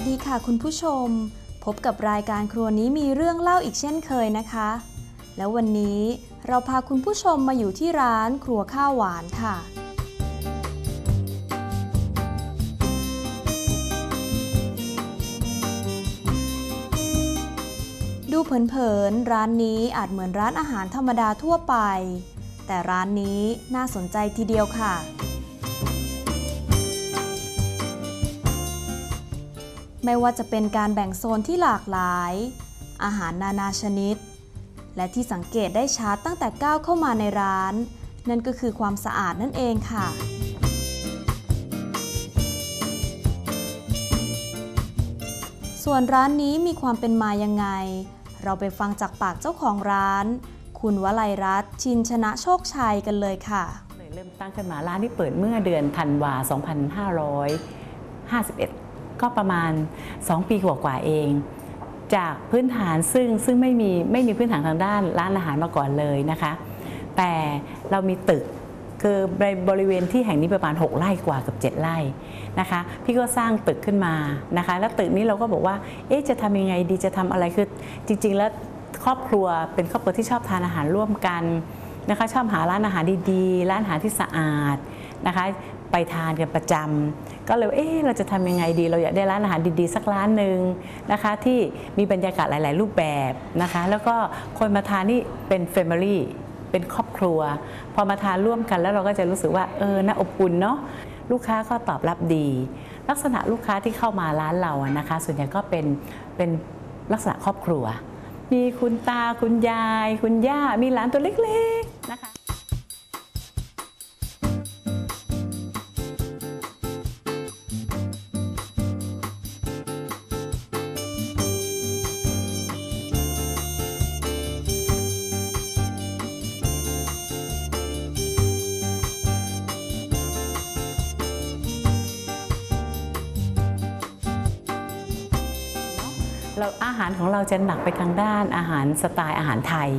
วัสดีค่ะคุณผู้ชม พบกับรายการครัวนี้มีเรื่องเล่าอีกเช่นเคยนะคะ แล้ววันนี้เราพาคุณผู้ชมมาอยู่ที่ร้านครัวข้าวหวานค่ะ ดูเผินๆร้านนี้อาจเหมือนร้านอาหารธรรมดาทั่วไป แต่ร้านนี้น่าสนใจทีเดียวค่ะ ไม่ว่าจะเป็นการแบ่งโซนที่หลากหลาย อาหารนานาชนิด และที่สังเกตได้ชัดตั้งแต่ก้าวเข้ามาในร้าน นั่นก็คือความสะอาดนั่นเองค่ะส่วนร้านนี้มีความเป็นมายังไง เราไปฟังจากปากเจ้าของร้าน คุณวลัยรัตน์ชินชนะโชคชัยกันเลยค่ะเลยเริ่มตั้งขึ้นมาร้านที่เปิดเมื่อเดือนธันวา 2551 ก็ประมาณ 2 ปีกว่าๆเอง จากพื้นฐานซึ่งซึ่งไม่มีไม่มีพื้นฐานทางด้านร้านอาหารมาก่อนเลยนะคะ แต่เรามีตึกคือในบริเวณที่แห่งนี้ประมาณ 6ไร่กว่ากับ 7ไร่นะคะ พี่ก็สร้างตึกขึ้นมานะคะ แล้วตึกนี้เราก็บอกว่า เอ๊ะจะทำยังไงดีจะทำอะไรคือจริง ๆ แล้วครอบครัวเป็นครอบครัวที่ชอบทานอาหารร่วมกันนะคะ ชอบหาร้านอาหารดีๆ ร้านอาหารที่สะอาดนะคะ ไปทานกันประจำก็เลยเอ๊ะเราจะทำยังไงดี เราอยากได้ร้านอาหารดีๆ สักร้านหนึ่งนะคะที่มีบรรยากาศหลาย ๆ รูปแบบนะคะแล้วก็คนมาทานนี่เป็นเฟมิลี่เป็นครอบครัว พอมาทานร่วมกันแล้วเราก็จะรู้สึกว่าเออน่าอบอุ่นเนาะลูกค้าก็ตอบรับดี ลักษณะลูกค้าที่เข้ามาร้านเราอะนะคะ ส่วนใหญ่ก็เป็นเป็นลักษณะครอบครัว มีคุณตาคุณยาย คุณย่ามีหลานตัวเล็ก เราอาหารของเราจะหนักไปทางด้านอาหารสไตล์อาหารไทย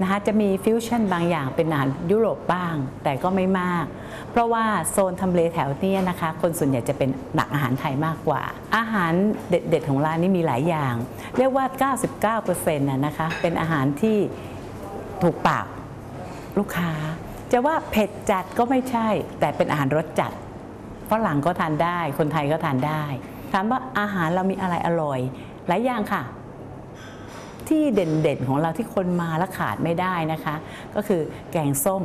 นะคะจะมีฟิวชั่นบางอย่างเป็นอาหารยุโรปบ้าง แต่ก็ไม่มาก เพราะว่าโซนทำเลแถวเนี้ยนะคะ คนส่วนใหญ่จะเป็นหนักอาหารไทยมากกว่า อาหารเด็ด ๆ ของร้านนี้มีหลายอย่าง เรียกว่า 99%นะนะคะ เป็นอาหารที่ถูกปากลูกค้า จะว่าเผ็ดจัดก็ไม่ใช่ แต่เป็นอาหารรสจัดฝรั่งก็ทานได้ คนไทยก็ทานได้ถามว่าอาหารเรามีอะไรอร่อย หลายอย่างค่ะ ที่เด่นๆของเราที่คนมาแล้วขาดไม่ได้นะคะ ก็คือแกงส้ม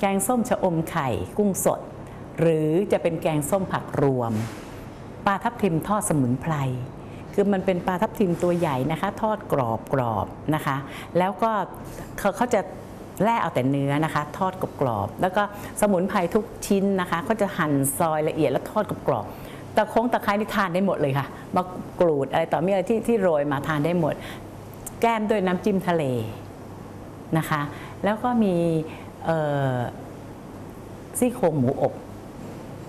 แกงส้มชะอมไข่ กุ้งสด หรือจะเป็นแกงส้มผักรวมปลาทับทิมทอดสมุนไพรคือมันเป็นปลาทับทิมตัวใหญ่นะคะ ทอดกรอบกรอบๆนะคะ แล้วก็เขาเขาจะแล่เอาแต่เนื้อนะคะ ทอดกรอบๆแล้วก็สมุนไพรทุกชิ้นนะคะเขาจะหั่นซอยละเอียดแล้วทอดกรอบๆ ตะโค้งตะไคร้นี่ทานได้หมดเลยค่ะมะกรูดอะไรต่อมีอะไรที่ที่โรยมาทานได้หมด แก้มด้วยน้ำจิ้มทะเลนะคะ แล้วก็มีซี่โครงหมูอบ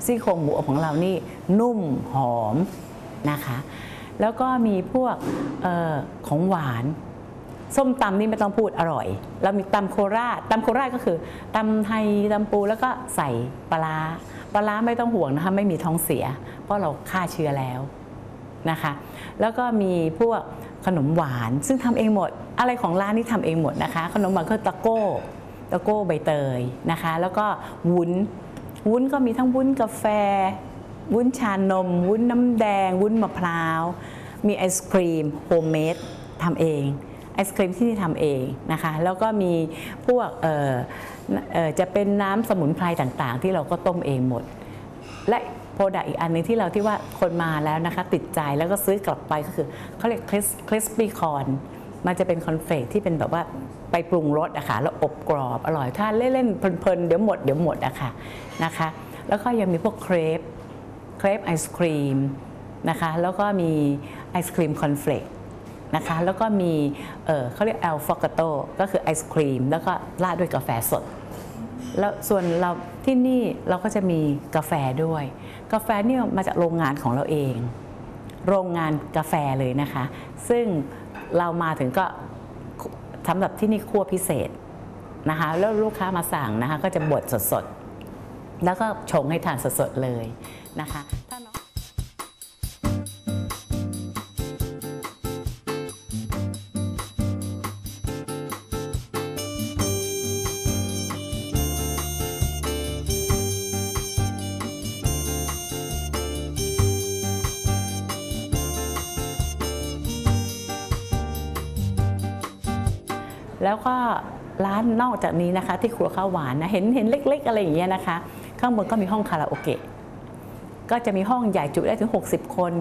ซี่โครงหมูอบของเรานี่นุ่มหอมนะคะ แล้วก็มีพวกออของหวาน ส้มตำนี่ไม่ต้องพูดอร่อยเรามีตำโคราชตำโคราชก็คือตำไทยตำปูแล้วก็ใส่ปลาปลาไม่ต้องห่วงนะคะไม่มีท้องเสีย ราะเราฆ่าเชื้อแล้วนะคะ แล้วก็มีพวกขนมหวานซึ่งทำเองหมด อะไรของร้านนี้ทำเองหมดนะคะ ขนมหวานก็ตะโก้ตะโก้ใบเตยนะคะ แล้วก็วุ้นวุ้นก็มีทั้งวุ้นกาแฟ วุ้นชานม วุ้นน้ำแดง วุ้นมะพร้าว มีไอศครีมโฮมเมดทำเองไอศครีมที่นี่ทำเองนะคะ แล้วก็มีพวกจะเป็นน้ำสมุนไพรต่างๆ ที่เราก็ต้มเองหมด และ รดักอีกอันหนึงที่เราที่ว่าคนมาแล้วนะคะติดใจแล้วก็ซื้อกลับไปก็คือเขาเรียกคริสปี้คอนมันจะเป็นคอนเฟกที่เป็นแบบว่าไปปรุงรสอะค่ะแล้วอบกรอบอร่อยทานเล่นๆเพลินๆเดี๋ยวหมดเดี๋ยวหมดอะค่ะนะคะ แล้วก็ยังมีพวกเครปเครปไอศครีมนะคะแล้วก็มีไอศครีมคอนเฟลกนะคะแล้วก็มีเออเขาเรียกแอลฟอกาโตก็คือไอศครีมแล้วก็ราดด้วยกาแฟสด แล้วส่วนเราที่นี่เราก็จะมีกาแฟด้วย กาแฟเนี่ยมาจากโรงงานของเราเอง โรงงานกาแฟเลยนะคะ ซึ่งเรามาถึงก็สำหรับที่นี่คั่วพิเศษนะคะ แล้วลูกค้ามาสั่งนะคะ ก็จะบดสดๆ แล้วก็ชงให้ทานสดๆเลยนะคะ แล้วก็ร้านนอกจากนี้นะคะ ที่ครัวข้าวหวานนะเห็นเห็นเล็ก ๆ อะไรอย่างเงี้ยนะคะ ข้างบนก็มีห้องคาราโอเกะก็จะมีห้องใหญ่จุได้ถึง 60 คน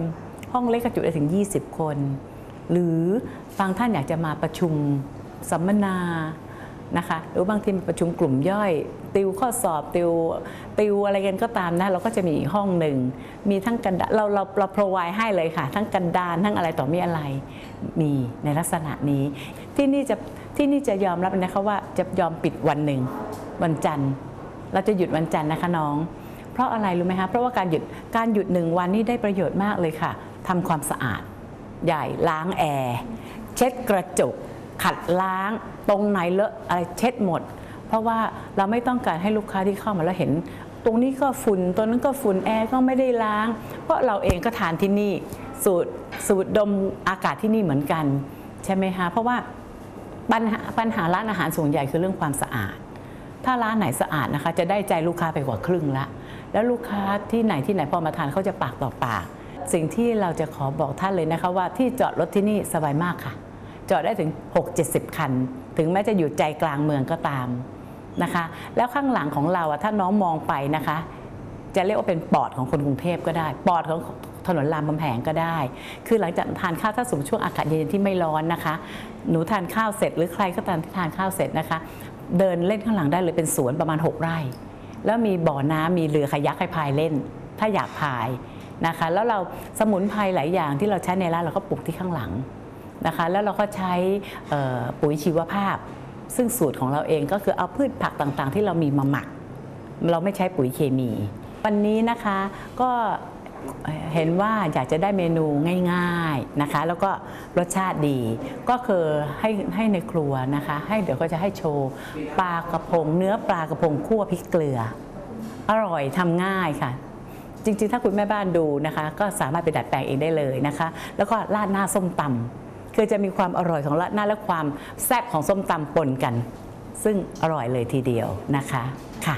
ห้องเล็กก็จุได้ถึง 20 คน หรือบางท่านอยากจะมาประชุมสัมมนานะคะหรือบางทีมาประชุมกลุ่มย่อย ติวข้อสอบติวติวอะไรกันก็ตามนะเราก็จะมีอีกห้องหนึ่งมีทั้งกันดาเราเราเราพรอไวให้เลยค่ะ ทั้งกันดานทั้งอะไรต่อมีอะไรมีในลักษณะนี้ ที่นี่จะ ที่นี่จะยอมรับนะคะว่าจะยอมปิดวันหนึ่งวันจันทร์เราจะหยุดวันจันทร์นะคะน้อง เพราะอะไรรู้ไหมคะเพราะว่าการหยุดการหยุดหนึ่งวันนี่ได้ประโยชน์มากเลยค่ะทำความสะอาด ใหญ่ล้างแอร์เช็ดกระจก ขัดล้าง ตรงไหนเลอะอะไรเช็ดหมด เพราะว่าเราไม่ต้องการให้ลูกค้าที่เข้ามาแล้วเห็น ตรงนี้ก็ฝุ่นตรงนั้นก็ฝุ่นแอร์ก็ไม่ได้ล้าง เพราะเราเองก็ทานที่นี่สูตรสูตรดมอากาศที่นี่เหมือนกัน ใช่ไหมคะเพราะว่า ปัญหาปัญหาร้านอาหารส่วนใหญ่คือเรื่องความสะอาด ถ้าร้านไหนสะอาดนะคะ จะได้ใจลูกค้าไปกว่าครึ่งละ แล้วลูกค้าที่ไหนที่ไหนพอมาทานเขาจะปากต่อปาก สิ่งที่เราจะขอบอกท่านเลยนะคะว่าที่จอดรถที่นี่สบายมากค่ะ จอดได้ถึง 6-70 คัน ถึงแม้จะอยู่ใจกลางเมืองก็ตามนะคะ แล้วข้างหลังของเราอะถ้าน้องมองไปนะคะ จะเรียกว่าเป็นปอดของคนกรุงเทพก็ได้ ปอดของ ถนนรามคำแหงก็ได้ คือหลังจากทานข้าวถ้าสมมติช่วงอากาศเย็นๆที่ไม่ร้อนนะคะ หนูทานข้าวเสร็จหรือใครก็ตามที่ทานข้าวเสร็จนะคะ เดินเล่นข้างหลังได้เลยเป็นสวนประมาณ 6 ไร่ แล้วมีบ่อน้ำมีเรือคายักให้พายเล่น ถ้าอยากพายนะคะแล้วเราสมุนไพรหลายอย่างที่เราใช้ในร้านเราก็ปลูกที่ข้างหลังนะคะแล้วเราก็ใช้ปุ๋ยชีวภาพ ซึ่งสูตรของเราเองก็คือเอาพืชผักต่างๆ ที่เรามีมาหมัก เราไม่ใช้ปุ๋ยเคมี วันนี้นะคะก็ เห็นว่าอยากจะได้เมนูง่ายๆนะคะ แล้วก็รสชาติดี ก็คือให้ให้ในครัวนะคะ ให้เดี๋ยวก็จะให้โชว์ปลากระพง เนื้อปลากระพงคั่วพริกเกลือ อร่อยทำง่ายค่ะ จริงๆ ถ้าคุณแม่บ้านดูนะคะ ก็สามารถไปดัดแปลงเองได้เลยนะคะ แล้วก็ราดหน้าส้มตำคือจะมีความอร่อยของราดหน้าและความแซ่บของส้มตำปนกัน ซึ่งอร่อยเลยทีเดียวนะคะค่ะ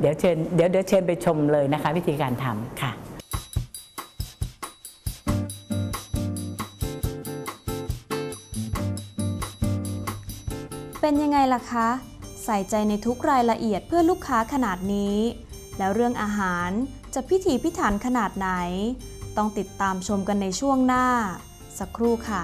เดี๋ยวเชิญเดี๋ยวเดี๋ยวเชิญไปชมเลยนะคะ วิธีการทำค่ะ เป็นยังไงล่ะคะ ใส่ใจในทุกรายละเอียดเพื่อลูกค้าขนาดนี้ แล้วเรื่องอาหารจะพิถีพิถันขนาดไหน ต้องติดตามชมกันในช่วงหน้า สักครู่ค่ะ